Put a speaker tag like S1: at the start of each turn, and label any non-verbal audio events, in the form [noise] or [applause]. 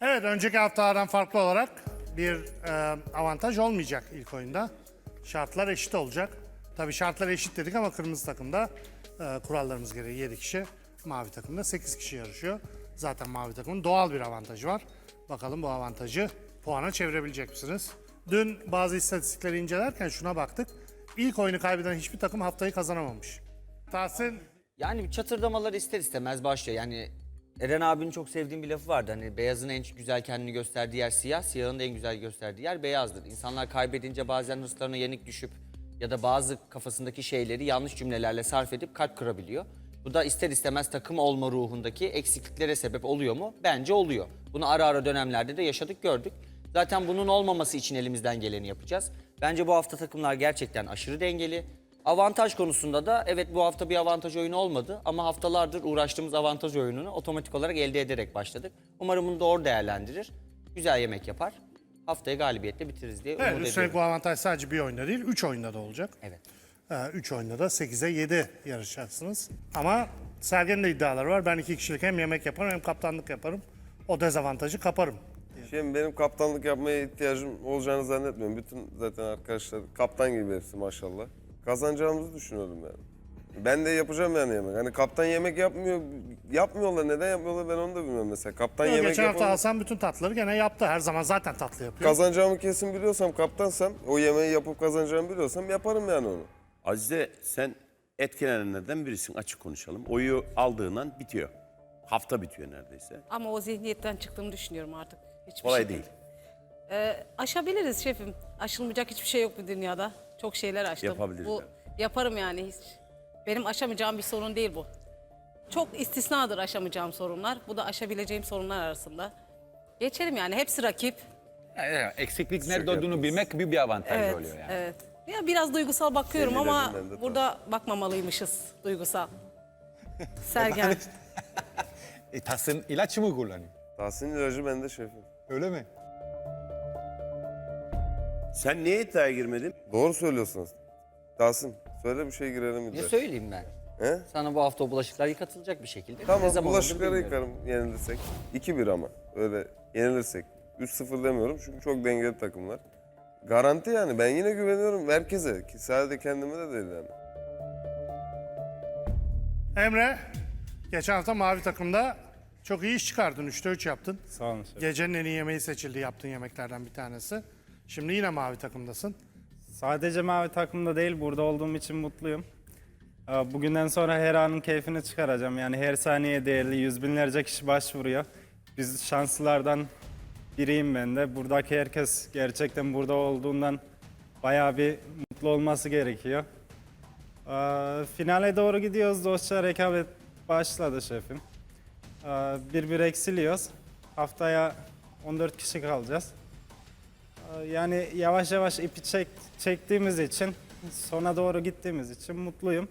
S1: Evet, önceki haftalardan farklı olarak bir e, avantaj olmayacak ilk oyunda. Şartlar eşit olacak. Tabii şartlar eşit dedik ama kırmızı takımda e, kurallarımız gereği 7 kişi, mavi takımda 8 kişi yarışıyor. Zaten mavi takımın doğal bir avantajı var. Bakalım bu avantajı puana çevirebilecek misiniz? Dün bazı istatistikleri incelerken şuna baktık. İlk oyunu kaybeden hiçbir takım haftayı kazanamamış. Tahsin
S2: Yani çatırdamalar ister istemez başlıyor. Yani Eren abinin çok sevdiğim bir lafı vardı. Hani beyazın en güzel kendini gösterdiği yer siyah, siyahın da en güzel gösterdiği yer beyazdır. İnsanlar kaybedince bazen hırslarına yenik düşüp ya da bazı kafasındaki şeyleri yanlış cümlelerle sarf edip kalp kırabiliyor. Bu da ister istemez takım olma ruhundaki eksikliklere sebep oluyor mu? Bence oluyor. Bunu ara ara dönemlerde de yaşadık, gördük. Zaten bunun olmaması için elimizden geleni yapacağız. Bence bu hafta takımlar gerçekten aşırı dengeli. Avantaj konusunda da evet bu hafta bir avantaj oyunu olmadı ama haftalardır uğraştığımız avantaj oyununu otomatik olarak elde ederek başladık. Umarım bunu doğru değerlendirir. Güzel yemek yapar. Haftayı galibiyetle bitiririz diye
S1: Evet,
S2: umut
S1: üstelik bu
S2: ediyorum.
S1: avantaj sadece bir oyunda değil, üç oyunda da olacak.
S2: Evet.
S1: 3 oyunda da 8'e 7 yarışacaksınız. Ama Sergen'in de iddiaları var. Ben iki kişilik hem yemek yaparım hem kaptanlık yaparım. O dezavantajı kaparım.
S3: Şimdi benim kaptanlık yapmaya ihtiyacım olacağını zannetmiyorum. Bütün zaten arkadaşlar kaptan gibi hepsi maşallah. Kazanacağımızı düşünüyorum yani. Ben de yapacağım yani yemek. Hani kaptan yemek yapmıyor, yapmıyorlar. Neden yapmıyorlar ben onu da bilmiyorum mesela. Kaptan yemek
S1: Geçen hafta
S3: yapamıyor.
S1: Hasan bütün tatlıları gene yaptı. Her zaman zaten tatlı yapıyor.
S3: Kazanacağımı kesin biliyorsam kaptansam, o yemeği yapıp kazanacağımı biliyorsam yaparım yani onu.
S4: Azize sen etkilenenlerden birisin açık konuşalım. Oyu aldığın an bitiyor. Hafta bitiyor neredeyse.
S5: Ama o zihniyetten çıktığımı düşünüyorum artık. Hiçbir
S4: Kolay
S5: şey-
S4: değil.
S5: Ee, aşabiliriz şefim. Aşılmayacak hiçbir şey yok bu dünyada. Çok şeyler aştım.
S4: Yapabiliriz
S5: Bu,
S4: yani.
S5: yaparım yani hiç. Benim aşamayacağım bir sorun değil bu. Çok istisnadır aşamayacağım sorunlar. Bu da aşabileceğim sorunlar arasında. Geçerim yani. Hepsi rakip.
S6: Evet, eksiklik nerede olduğunu bilmek bir bir avantaj
S5: Evet,
S6: oluyor yani.
S5: evet. Ya biraz duygusal bakıyorum
S3: Senin
S5: ama
S3: elinden de
S5: burada bakmamalıymışız duygusal. [laughs] Sergen.
S6: E, Tahsin ilaç mı kullanıyor?
S3: Tahsin ilacı bende şefim.
S6: Öyle mi?
S4: Sen niye iddiaya girmedin?
S3: Doğru söylüyorsunuz. Tahsin söyle bir şey girelim
S2: Ne
S3: de.
S2: söyleyeyim ben?
S3: He?
S2: Sana bu hafta o bulaşıklar yıkatılacak bir şekilde. Ne
S3: Tamam
S2: zaman olur
S3: bulaşıkları
S2: bilmiyorum.
S3: yıkarım yenilirsek. 2-1 ama öyle yenilirsek. 3-0 demiyorum çünkü çok dengeli takımlar. Garanti yani ben yine güveniyorum herkese. Ki sadece kendime de değil yani.
S1: Emre, geçen hafta mavi takımda çok iyi iş çıkardın. 3'te 3 yaptın.
S7: Sağ olun şef.
S1: Gecenin en iyi yemeği seçildi yaptığın yemeklerden bir tanesi. Şimdi yine mavi takımdasın.
S7: Sadece mavi takımda değil, burada olduğum için mutluyum. Ee, Bugünden sonra her anın keyfini çıkaracağım. Yani her saniye değerli, yüz binlerce kişi başvuruyor. Biz şanslılardan biriyim ben de. Buradaki herkes gerçekten burada olduğundan bayağı bir mutlu olması gerekiyor. Ee, Finale doğru gidiyoruz. Dostça rekabet başladı şefim. Ee, Bir bir eksiliyoruz. Haftaya 14 kişi kalacağız. Yani yavaş yavaş ipi çek, çektiğimiz için, sona doğru gittiğimiz için mutluyum.